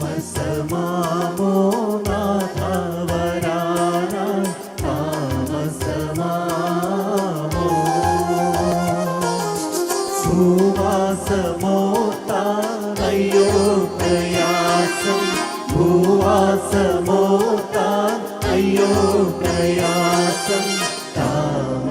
मसमारारा तामो सुवास मोतारयो प्रयास भोता अयो प्रयास ताम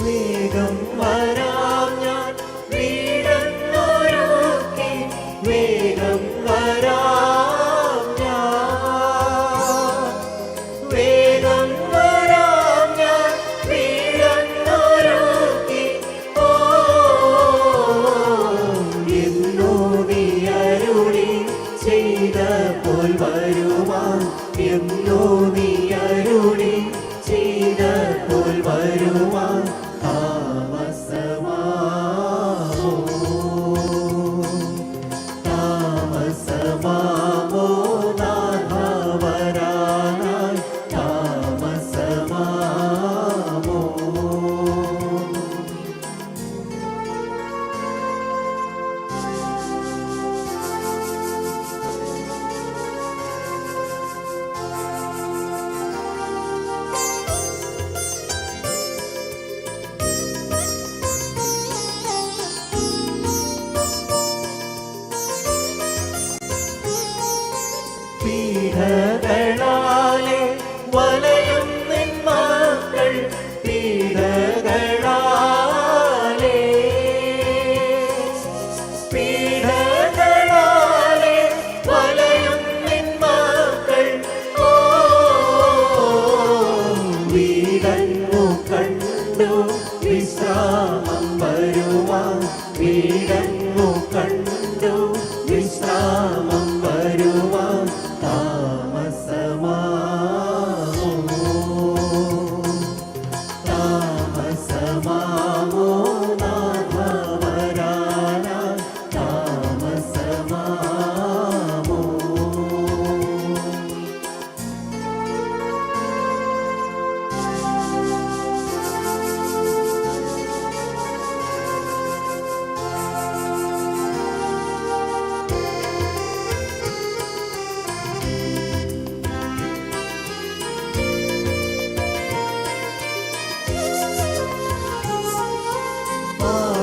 away.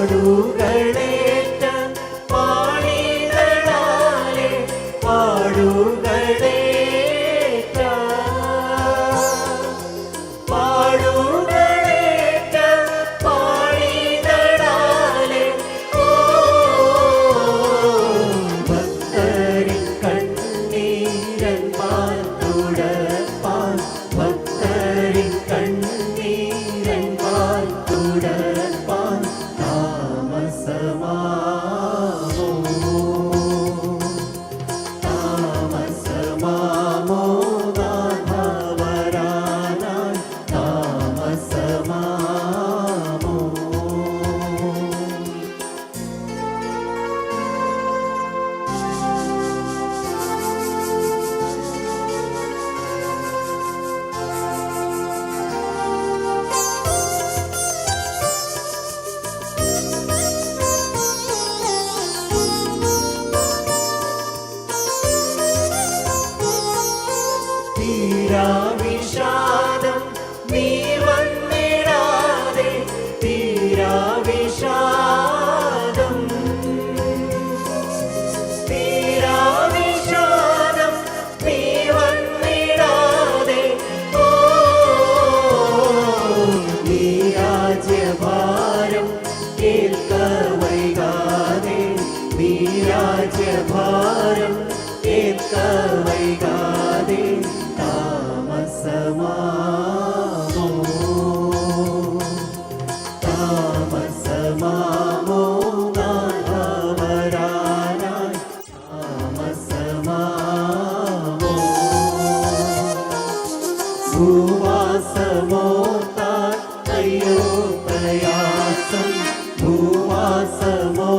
പാടുകളേറ്റ പാണികളാലെ പാടുകളേ பாரம் கேட்க வைகாதே தாமசமாமோ. தாமசமாமோ. நாமரானாய் தாமசமாமோ பூவாசமோ தாத்தையோ பிரயாசம் பூவாசமோ